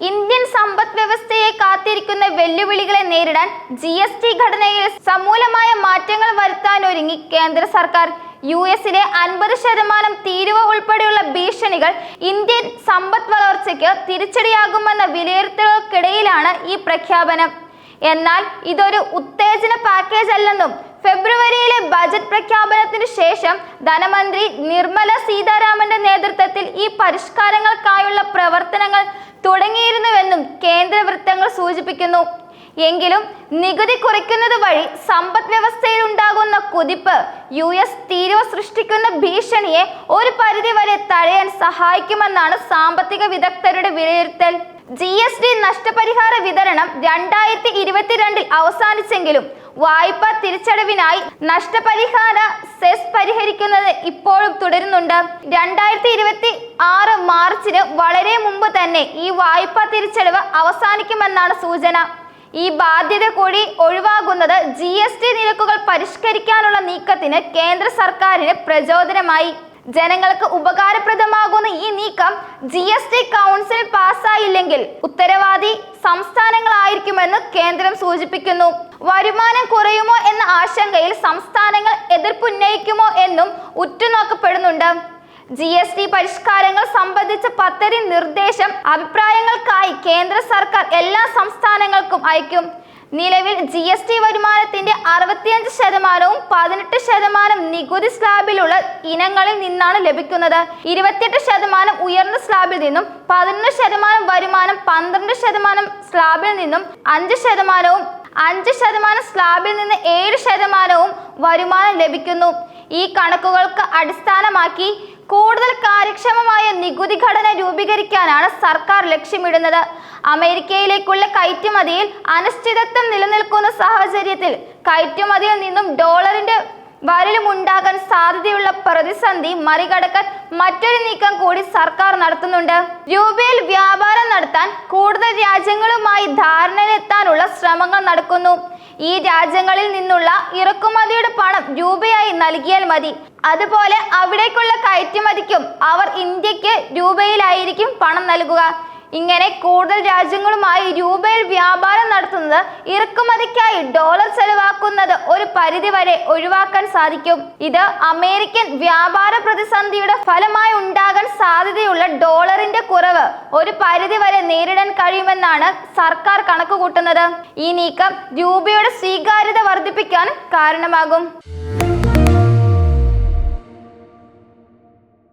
Indian സമ്പദ് വ്യവസ്ഥയെ കാത്തിരിക്കുന്ന വെല്ലുവിളികളെ നേരിടാൻ ജി എസ് ടി ഘടനയിൽ സമൂലമായ മാറ്റങ്ങൾ വരുത്താൻ ഒരുങ്ങി കേന്ദ്ര സർക്കാർ. യു എസിലെ അൻപത് ശതമാനം തീരുവ ഉൾപ്പെടെയുള്ള ഭീഷണികൾ ഇന്ത്യൻ സമ്പദ് വളർച്ചയ്ക്ക് തിരിച്ചടിയാകുമെന്ന വിലയിരുത്തലുകൾക്കിടയിലാണ് ഈ പ്രഖ്യാപനം. എന്നാൽ ഇതൊരു ഉത്തേജന പാക്കേജ് അല്ലെന്നും ഫെബ്രുവരിയിലെ ബജറ്റ് പ്രഖ്യാപനത്തിന് ശേഷം ധനമന്ത്രി നിർമ്മല സീതാരാമന്റെ നേതൃത്വത്തിൽ ഈ പരിഷ്കാരങ്ങൾക്കായുള്ള പ്രവർത്തനങ്ങൾ തുടങ്ങിയിരുന്നുവെന്നും കേന്ദ്ര വൃത്തങ്ങൾ സൂചിപ്പിക്കുന്നു. എങ്കിലും നികുതി കുറയ്ക്കുന്നത് വഴി സമ്പദ് വ്യവസ്ഥയിൽ ഉണ്ടാകുന്ന കുതിപ്പ് യു എസ് തീരുവ സൃഷ്ടിക്കുന്ന ഭീഷണിയെ ഒരു പരിധിവരെ തടയാൻ സഹായിക്കുമെന്നാണ് സാമ്പത്തിക വിദഗ്ധരുടെ വിലയിരുത്തൽ. ജി എസ് ടി നഷ്ടപരിഹാര വിതരണം രണ്ടായിരത്തി ഇരുപത്തിരണ്ടിൽ അവസാനിച്ചെങ്കിലും വായ്പ തിരിച്ചടവിനായി നഷ്ടപരിഹാര സെസ് പരിഹരിക്കുന്നത് ഇപ്പോഴും തുടരുന്നുണ്ട്. രണ്ടായിരത്തി ഇരുപത്തി ആറ് മാർച്ചിന് വളരെ മുമ്പ് തന്നെ ഈ വായ്പ തിരിച്ചടവ് അവസാനിക്കുമെന്നാണ് സൂചന. ഈ ബാധ്യത കൂടി ഒഴിവാകുന്നത് ജി എസ് ടി നിരക്കുകൾ പരിഷ്കരിക്കാനുള്ള നീക്കത്തിന് കേന്ദ്ര സർക്കാരിന് പ്രചോദനമായി. ജനങ്ങൾക്ക് ഉപകാരപ്രദമാകുന്ന ഈ നീക്കം ജി എസ് ടി കൗൺസിൽ പാസ്സായില്ലെങ്കിൽ ഉത്തരവാദി സംസ്ഥാനങ്ങളായിരിക്കുമെന്ന് കേന്ദ്രം സൂചിപ്പിക്കുന്നു. വരുമാനം കുറയുമോ എന്ന ആശങ്കയിൽ സംസ്ഥാനങ്ങൾ എതിർപ്പുന്നയിക്കുമോ എന്നും ഉറ്റുനോക്കപ്പെടുന്നുണ്ട്. ജി എസ് ടി പരിഷ്കാരങ്ങൾ സംബന്ധിച്ച പദ്ധതി നിർദ്ദേശം അഭിപ്രായങ്ങൾക്കായി കേന്ദ്ര സർക്കാർ എല്ലാ സംസ്ഥാനങ്ങൾക്കും അയക്കും. നിലവിൽ ജി എസ് ടി വരുമാനത്തിന്റെ അറുപത്തിയഞ്ച് ശതമാനവും പതിനെട്ട് ശതമാനം നികുതി സ്ലാബിലുള്ള ഇനങ്ങളിൽ നിന്നാണ് ലഭിക്കുന്നത്. ഇരുപത്തിയെട്ട് ശതമാനം ഉയർന്ന സ്ലാബിൽ നിന്നും പതിനൊന്ന് ശതമാനം വരുമാനം പന്ത്രണ്ട് ശതമാനം സ്ലാബിൽ നിന്നും അഞ്ച് ശതമാനവും അഞ്ച് ശതമാനം സ്ലാബിൽ നിന്ന് ഏഴ് ശതമാനവും വരുമാനം ലഭിക്കുന്നു. ഈ കണക്കുകൾക്ക് അടിസ്ഥാനമാക്കി കൂടുതൽ കാര്യക്ഷമമായ നികുതി ഘടന രൂപീകരിക്കാനാണ് സർക്കാർ ലക്ഷ്യമിടുന്നത്. അമേരിക്കയിലേക്കുള്ള കയറ്റുമതിയിൽ അനിശ്ചിതത്വം നിലനിൽക്കുന്ന സാഹചര്യത്തിൽ കയറ്റുമതിയിൽ നിന്നും ഡോളറിന്റെ വരലുമുണ്ടാകാൻ സാധ്യതയുള്ള പ്രതിസന്ധി മറികടക്കാൻ മറ്റൊരു നീക്കം കൂടി സർക്കാർ നടത്തുന്നുണ്ട്. രൂപയിൽ വ്യാപാരം നടത്താൻ കൂടുതൽ രാജ്യങ്ങളുമായി ധാരണയിലെത്താനുള്ള ശ്രമങ്ങൾ നടക്കുന്നു. ഈ രാജ്യങ്ങളിൽ നിന്നുള്ള ഇറക്കുമതിയുടെ പണം രൂപയായി നൽകിയാൽ മതി. അതുപോലെ അവിടേക്കുള്ള കയറ്റുമതിക്കും അവർ ഇന്ത്യയ്ക്ക് രൂപയിലായിരിക്കും പണം നൽകുക. ഇങ്ങനെ കൂടുതൽ രാജ്യങ്ങളുമായി രൂപയിൽ വ്യാപാരം നടത്തുന്നത് ഇറക്കുമതിക്കായി ഡോളർ ചെലവാക്കുന്നത് ഒരു പരിധിവരെ ഒഴിവാക്കാൻ സാധിക്കും. ഇത് അമേരിക്കൻ വ്യാപാര പ്രതിസന്ധിയുടെ ഫലമായി ഉണ്ടാകാൻ സാധ്യതയുള്ള ഡോളറിന്റെ കുറവ് ഒരു പരിധിവരെ നേരിടാൻ കഴിയുമെന്നാണ് സർക്കാർ കണക്കുകൂട്ടുന്നത് ഈ നീക്കം രൂപയുടെ സ്വീകാര്യത വർദ്ധിപ്പിക്കാൻ കാരണമാകും.